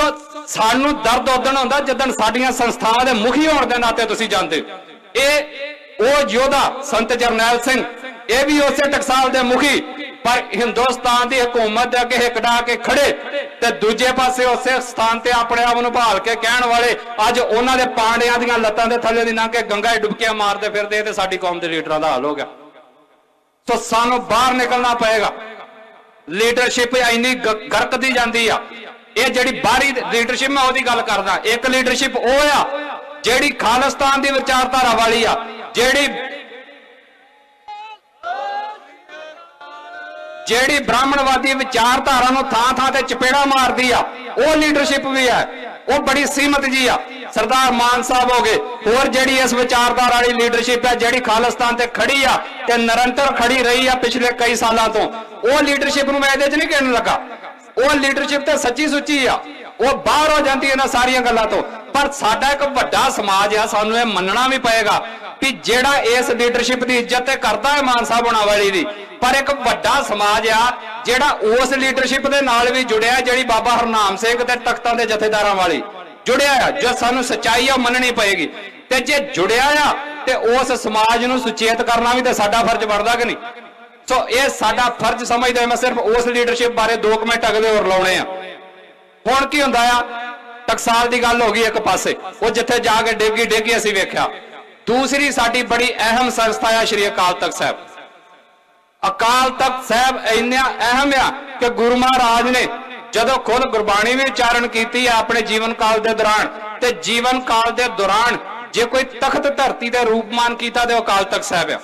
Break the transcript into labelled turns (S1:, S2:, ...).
S1: ਸੋ ਸਾਨੂੰ ਦਰਦ ਉਦਣ ਹੁੰਦਾ ਜਦੋਂ ਸਾਡੀਆਂ ਸੰਸਥਾਵਾਂ ਦੇ ਮੁਖੀ ਹੋਣ ਦੇ ਨਾਤੇ ਤੁਸੀਂ ਜਾਣਦੇ ਇਹ ਉਹ ਯੋਧਾ ਸੰਤ ਜਰਨੈਲ ਸਿੰਘ, ਇਹ ਵੀ ਉਸੇ ਟਕਸਾਲ ਦੇ ਮੁਖੀ। ਪਰ ਹਿੰਦੁਸਤਾਨ ਦੀ ਹਕੂਮਤ ਦੇ ਅੱਗੇ ਹਿਕੜਾ ਕੇ ਖੜੇ ਤੇ ਦੂਜੇ ਪਾਸੇ ਉਸੇ ਸਥਾਨ ਤੇ ਆਪਣੇ ਆਪ ਨੂੰ ਭਾਲ ਕੇ ਕਹਿਣ ਵਾਲੇ ਅੱਜ ਉਹਨਾਂ ਦੇ ਪਾਂਡਿਆਂ ਦੀਆਂ ਲੱਤਾਂ ਦੇ ਥੱਲੇ ਦੀ ਲੰਘ ਕੇ ਗੰਗਾ ਡੁਬਕੀਆਂ ਮਾਰਦੇ ਫਿਰਦੇ ਇਹ ਤੇ ਸਾਡੀ ਕੌਮ ਦੇ ਲੀਡਰਾਂ ਦਾ ਹਾਲ ਹੋ ਗਿਆ। ਸੋ ਸਾਨੂੰ ਬਾਹਰ ਨਿਕਲਣਾ ਪਏਗਾ। ਲੀਡਰਸ਼ਿਪ ਇੰਨੀ ਗਰਕਦੀ ਜਾਂਦੀ ਆ। ਇਹ ਜਿਹੜੀ ਬਾਹਰੀ ਲੀਡਰਸ਼ਿਪ ਮੈਂ ਉਹਦੀ ਗੱਲ ਕਰਦਾ। ਇੱਕ ਲੀਡਰਸ਼ਿਪ ਉਹ ਆ, ਜਿਹੜੀ ਖਾਲਿਸਤਾਨ ਦੀ ਵਿਚਾਰਧਾਰਾ ਵਾਲੀ ਆ, ਜਿਹੜੀ ਜਿਹੜੀ ਬ੍ਰਾਹਮਣਵਾਦੀ ਵਿਚਾਰਧਾਰਾ ਨੂੰ ਥਾਂ ਥਾਂ ਤੇ ਚਪੇੜਾ ਮਾਰਦੀ ਆ, ਉਹ ਲੀਡਰਸ਼ਿਪ ਵੀ ਹੈ ਉਹ ਬੜੀ ਸੀਮਤ ਜੀ ਆ। ਸਰਦਾਰ ਮਾਨ ਸਾਹਿਬ ਹੋਗੇ ਹੋਰ ਜਿਹੜੀ ਇਸ ਵਿਚਾਰਧਾਰਾ ਵਾਲੀ ਲੀਡਰਸ਼ਿਪ ਹੈ ਜਿਹੜੀ ਖਾਲਿਸਤਾਨ ਤੇ ਖੜੀ ਆ ਤੇ ਨਿਰੰਤਰ ਖੜੀ ਰਹੀ ਆ ਪਿਛਲੇ ਕਈ ਸਾਲਾਂ ਤੋਂ, ਉਹ ਲੀਡਰਸ਼ਿਪ ਨੂੰ ਮੈਂ ਇਹਦੇ 'ਚ ਨਹੀਂ ਕਹਿਣ ਲੱਗਾ। ਉਹ ਲੀਡਰਸ਼ਿਪ ਤੇ ਸੱਚੀ ਸੁੱਚੀ ਆ। ਉਹ ਬਾਹਰ ਹੋ ਜਾਂਦੀ ਇਹਨਾਂ ਸਾਰੀਆਂ ਗੱਲਾਂ ਤੋਂ। ਪਰ ਸਾਡਾ ਇੱਕ ਵੱਡਾ ਸਮਾਜ ਆ, ਸਾਨੂੰ ਇਹ ਮੰਨਣਾ ਵੀ ਪਏਗਾ ਵੀ ਜਿਹੜਾ ਇਸ ਲੀਡਰਸ਼ਿਪ ਦੀ ਇੱਜ਼ਤ ਤੇ ਕਰਦਾ ਹੈ ਮਾਨ ਸਾਹਿਬ ਹੋਣਾ ਵਾਲੀ ਦੀ, ਪਰ ਇੱਕ ਵੱਡਾ ਸਮਾਜ ਆ ਜਿਹੜਾ ਉਸ ਲੀਡਰਸ਼ਿਪ ਦੇ ਨਾਲ ਵੀ ਜੁੜਿਆ ਜਿਹੜੀ ਬਾਬਾ ਹਰਨਾਮ ਸਿੰਘ ਤੇ ਤਖਤਾਂ ਦੇ ਜਥੇਦਾਰਾਂ ਵਾਲੀ। ਜੁੜਿਆ ਆ, ਜੇ ਸਾਨੂੰ ਸੱਚਾਈ ਆ, ਉਹ ਮੰਨਣੀ ਪਏਗੀ। ਤੇ ਜੇ ਜੁੜਿਆ ਆ, ਤੇ ਉਸ ਸਮਾਜ ਨੂੰ ਸੁਚੇਤ ਕਰਨਾ ਵੀ ਤੇ ਸਾਡਾ ਫਰਜ਼ ਬਣਦਾ ਕਿ ਨਹੀਂ? ਸੋ ਇਹ ਸਾਡਾ ਫਰਜ਼ ਸਮਝਦਾ ਮੈਂ ਸਿਰਫ ਉਸ ਲੀਡਰਸ਼ਿਪ ਬਾਰੇ 2 ਮਿੰਟ ਅਗਲੇ ਹੋਰ ਲਾਉਣੇ ਆ। ਹੁਣ ਕੀ ਹੁੰਦਾ ਆ? ਟਕਸਾਲ ਦੀ ਗੱਲ ਹੋ ਗਈ ਇੱਕ ਪਾਸੇ। ਉਹ ਜਿੱਥੇ ਜਾ ਕੇ ਡਿੱਗੀ ਡਿੱਗੀ ਅਸੀਂ ਵੇਖਿਆ। ਦੂਸਰੀ ਸਾਡੀ ਬੜੀ ਅਹਿਮ ਸੰਸਥਾ ਆ ਸ਼੍ਰੀ ਅਕਾਲ ਤਖਤ ਸਾਹਿਬ। ਅਕਾਲ ਤਖਤ ਸਾਹਿਬ ਇੰਨਾ ਅਹਿਮ ਆ ਕਿ ਗੁਰੂ ਮਹਾਰਾਜ ਨੇ ਜਦੋਂ ਖੁਦ ਗੁਰਬਾਣੀ ਵੀ ਉਚਾਰਨ ਕੀਤੀ ਆ ਆਪਣੇ ਜੀਵਨ ਕਾਲ ਦੇ ਦੌਰਾਨ, ਤੇ ਜੀਵਨ ਕਾਲ ਦੇ ਦੌਰਾਨ ਜੇ ਕੋਈ ਤਖਤ ਧਰਤੀ ਦੇ ਰੂਪਮਾਨ ਕੀਤਾ ਤੇ ਉਹ ਅਕਾਲ ਤਖਤ ਸਾਹਿਬ ਆ।